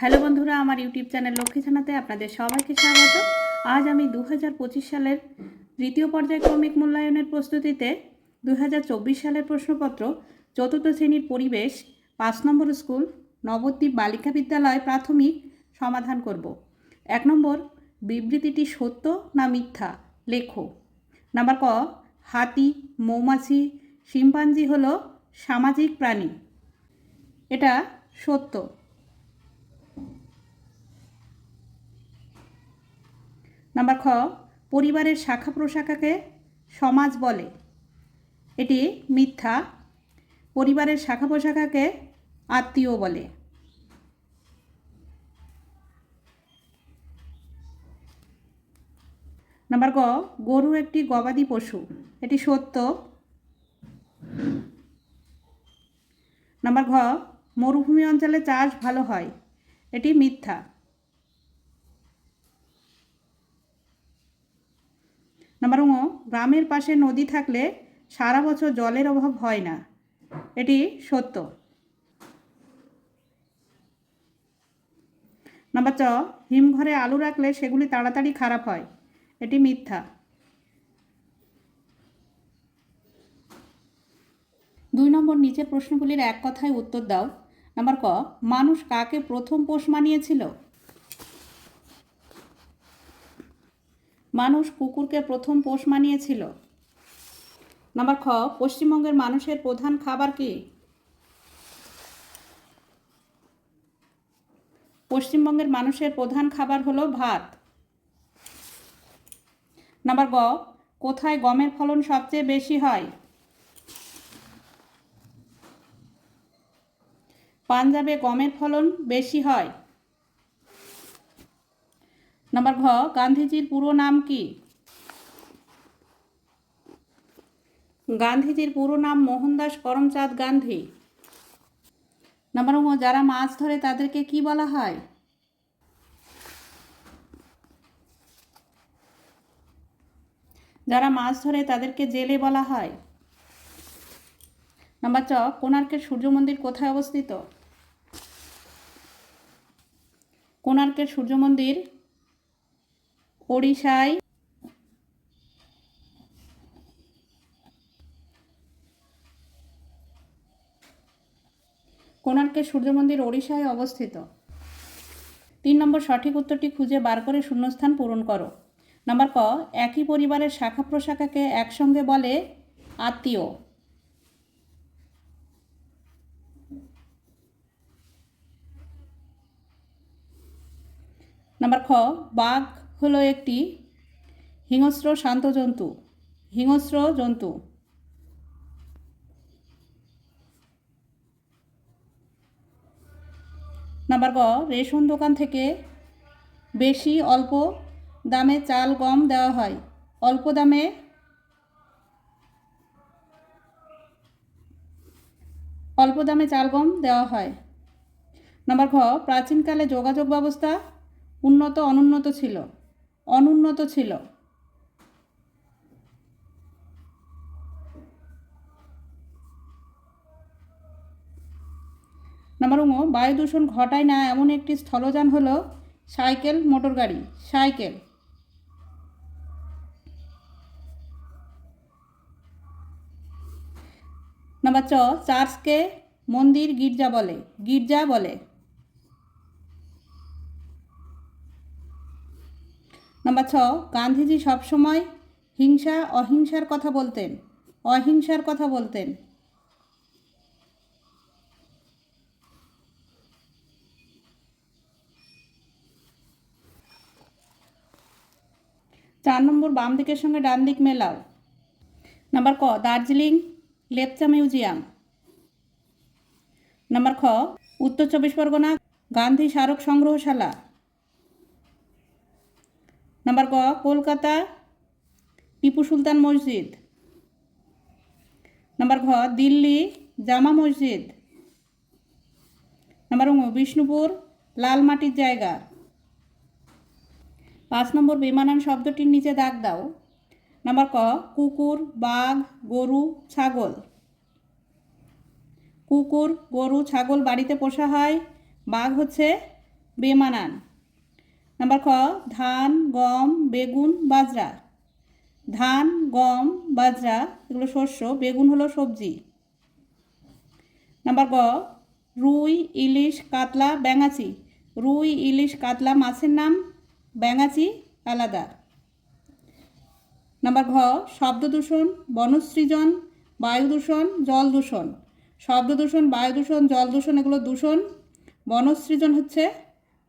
Hello বন্ধুরা, আমার YouTube channel Lakshmi থানাতে আপনাদের সবাইকে স্বাগত। আজ আমি দু হাজার পঁচিশ সালের তৃতীয় পর্যায়ক্রমিক মূল্যায়নের প্রস্তুতিতে দু হাজার চব্বিশ সালের প্রশ্নপত্র, চতুর্থ শ্রেণির পরিবেশ, পাঁচ নম্বর স্কুল, নবদ্বীপ বালিকা বিদ্যালয় প্রাথমিক সমাধান করব। এক নম্বর, বিবৃতিটি সত্য না মিথ্যা? লেখো। নাম্বার ক, হাতি, মৌমাছি, শিম্পাঞ্জি হলো সামাজিক প্রাণী। এটা সত্য। নাম্বার খ, পরিবারের শাখা প্রশাখাকে সমাজ বলে। এটি মিথ্যা। পরিবারের শাখা প্রশাখাকে আত্মীয় বলে। নাম্বার গ গরু একটি গবাদি পশু। এটি সত্য। নাম্বার ঘ, মরুভূমি অঞ্চলে চাষ ভালো হয়। এটি মিথ্যা। নাম্বার গ্রামের পাশে নদী থাকলে সারা বছর জলের অভাব হয় না। এটি সত্য। নাম্বার চ হিমঘরে আলু রাখলে সেগুলি তাড়াতাড়ি খারাপ হয়। এটি মিথ্যা। দুই নম্বর, নিচের প্রশ্নগুলির এক কথায় উত্তর দাও। নাম্বার ক, মানুষ কাকে প্রথম পোষ মানিয়েছিল? মানুষ কুকুরকে প্রথম পোষ মানিয়েছিল। নাম্বার খ, পশ্চিমবঙ্গের মানুষের প্রধান খাবার কি? পশ্চিমবঙ্গের মানুষের প্রধান খাবার হলো ভাত। নাম্বার গ, কোথায় গমের ফলন সবচেয়ে বেশি হয়? পাঞ্জাবে গমের ফলন বেশি হয়। নাম্বার ঘ, গান্ধীজির পুরো নাম কি? গান্ধীজির পুরো নাম মোহনদাস করমচাঁদ গান্ধী। নাম্বার ঙ যারা মাছ ধরে তাদেরকে কি বলা হয়? যারা মাছ ধরে তাদেরকে জেলে বলা হয়। নাম্বার চ, কোণার্কের সূর্য মন্দির কোথায় অবস্থিত? কোণার্কের সূর্য মন্দির ওড়িশায়। কোণার্কের সূর্য মন্দির ওড়িশায় অবস্থিত। তিন নম্বর সঠিক উত্তরটি খুঁজে বার করে শূন্যস্থান পূরণ করো। নাম্বার ক, একই পরিবারের শাখা প্রশাখাকে একসঙ্গে বলে আত্মীয়। নাম্বার খ, বাঘ হলো একটি হিংস্র শান্ত জন্তু, হিংস্র জন্তু। নাম্বার গ রেশন দোকান থেকে বেশি অল্প দামে চাল গম দেওয়া হয়। অল্প দামে অল্প দামে চাল গম দেওয়া হয়। নাম্বার ঘ প্রাচীনকালে যোগাযোগ ব্যবস্থা উন্নত, অনুন্নত ছিল। অনুন্নত ছিল। নাম্বার ঙ বায়ু দূষণ ঘটায় না এমন একটি স্থলযান হলো সাইকেল মোটর গাড়ি। সাইকেল। নাম্বার চ চার্চকে মন্দির গির্জা বলে। গির্জা বলে। নাম্বার ছ, গান্ধীজি সবসময় হিংসা, অহিংসার কথা বলতেন। অহিংসার কথা বলতেন। চার নম্বর বাম দিকের সঙ্গে ডান দিক মেলাও। নাম্বার ক, দার্জিলিং লেপচা মিউজিয়াম। নাম্বার খ, উত্তর চব্বিশ পরগনা গান্ধী স্মারক সংগ্রহশালা। নাম্বার ক, কলকাতা, টিপু সুলতান মসজিদ। নাম্বার ঘ, দিল্লি, জামা মসজিদ। নাম্বার ঙ বিষ্ণুপুর, লাল মাটির জায়গা। পাঁচ নম্বর, বেমানান শব্দটির নিচে দাগ দাও। নাম্বার ক, কুকুর, বাঘ, গরু, ছাগল। কুকুর, গরু, ছাগল বাড়িতে পোষা হয়। বাঘ হচ্ছে বেমানান। নাম্বার খ ধান, গম, বেগুন, বাজরা। ধান, গম, বাজরা, এগুলো শস্য, বেগুন হলো সবজি। নাম্বার গ, রুই, ইলিশ, কাতলা ব্যাঙাচি রুই, ইলিশ, কাতলা মাছের নাম ব্যাঙাচি আলাদা। নাম্বার ঘ, শব্দ দূষণ, বনসৃজন, বায়ু দূষণ, জল দূষণ। শব্দ দূষণ, বায়ু দূষণ, জল দূষণ, এগুলো দূষণ। বনসৃজন হচ্ছে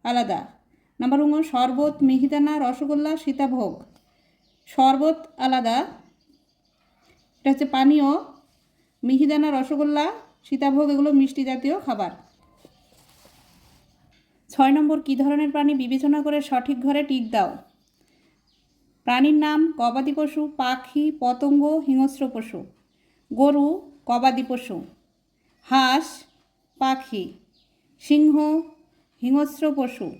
আলাদা। নাম্বার উঙ্গ শরবত, মিহিদানা, রসগোল্লা, সীতাভোগ। শরবত আলাদা। এটা হচ্ছে পানীয়, মিহিদানা, রসগোল্লা, সীতাভোগ, এগুলো মিষ্টি জাতীয় খাবার। ছয় নম্বর, কী ধরনের প্রাণী বিবেচনা করে সঠিক ঘরে টিক দাও? প্রাণীর নাম গবাদি পশু, পাখি, পতঙ্গ, হিংস্র পশু। গরু, গবাদি পশু। হাঁস, পাখি। সিংহ, হিংস্র পশু।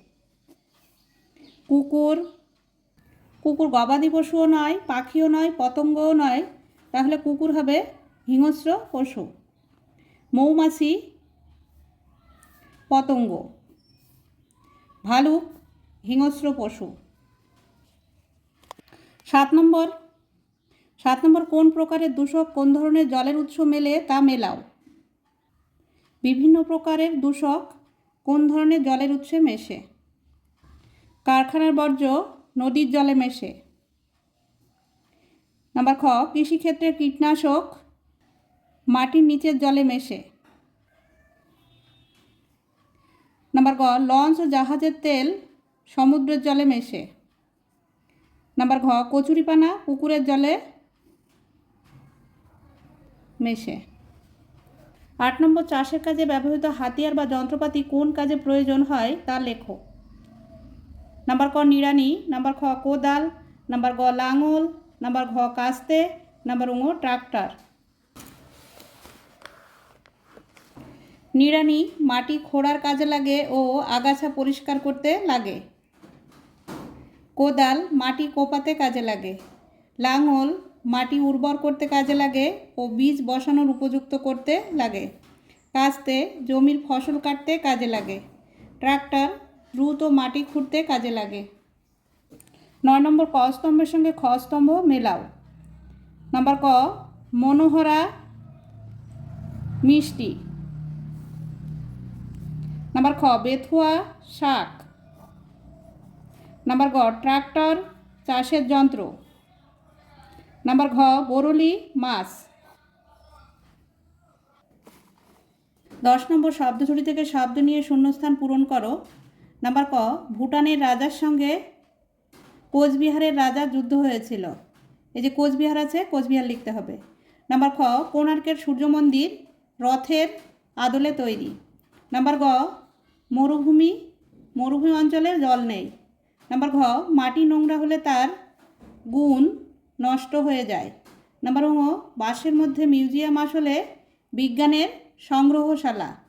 কুকুর কুকুর গবাদি পশুও নয়, পাখিও নয়, পতঙ্গও নয়। তাহলে কুকুর হবে হিংস্র পশু। মৌমাছি, পতঙ্গ। ভালুক, হিংস্র পশু। সাত নম্বর। সাত নম্বর, কোন প্রকারের দূষক কোন ধরনের জলের উৎস মেলে তা মেলাও। বিভিন্ন প্রকারের দূষক কোন ধরনের জলের উৎসে মেশে। কারখানার বর্জ্য নদীর জলে মেশে। নাম্বার খ কৃষিক্ষেত্রে কীটনাশক মাটির নিচের জলে মেশে। নাম্বার গ, লঞ্চ ও জাহাজের তেল সমুদ্রের জলে মেশে। নাম্বার ঘ, কচুরিপানা পুকুরের জলে মেশে। আট নম্বর, চাষের কাজে ব্যবহৃত হাতিয়ার বা যন্ত্রপাতি কোন কাজে প্রয়োজন হয় তা লেখো। নাম্বার ক নিড়ানি, নাম্বার খ কোদাল, নাম্বার গ লাঙল, নাম্বার ঘ কাস্তে, নাম্বার উঙ ট্রাক্টর। নিড়ানি মাটি খোঁড়ার কাজে লাগে ও আগাছা পরিষ্কার করতে লাগে। কোদাল মাটি কোপাতে কাজে লাগে। লাঙল মাটি উর্বর করতে কাজে লাগে ও বীজ বসানোর উপযুক্ত করতে লাগে। কাস্তে, জমির ফসল কাটতে কাজে লাগে। ট্রাক্টর দ্রুত মাটি খুঁড়তে কাজে লাগে। নয় নম্বর, ক স্তম্ভের সঙ্গে খ স্তম্ভ মেলাও। নাম্বার ক, মনোহরা মিষ্টি। নাম্বার খ, বেথুয়া শাক। নাম্বার গ, ট্রাক্টর চাষের যন্ত্র। নাম্বার ঘ, বরলি মাছ। দশ নম্বর শব্দছড়ি থেকে শব্দ নিয়ে শূন্যস্থান পূরণ করো। নাম্বার ক, ভুটানের রাজার সঙ্গে কোচবিহারের রাজার যুদ্ধ হয়েছিল। এই যে কোচবিহার আছে, কোচবিহার লিখতে হবে। নাম্বার খ, কোণার্কের সূর্য মন্দির রথের আদলে তৈরি। নাম্বার গ, মরুভূমি মরুভূমি অঞ্চলে জল নেই। নাম্বার ঘ, মাটি নোংরা হলে তার গুণ নষ্ট হয়ে যায়। নাম্বার ও বাসের মধ্যে মিউজিয়াম আসলে বিজ্ঞানের সংগ্রহশালা।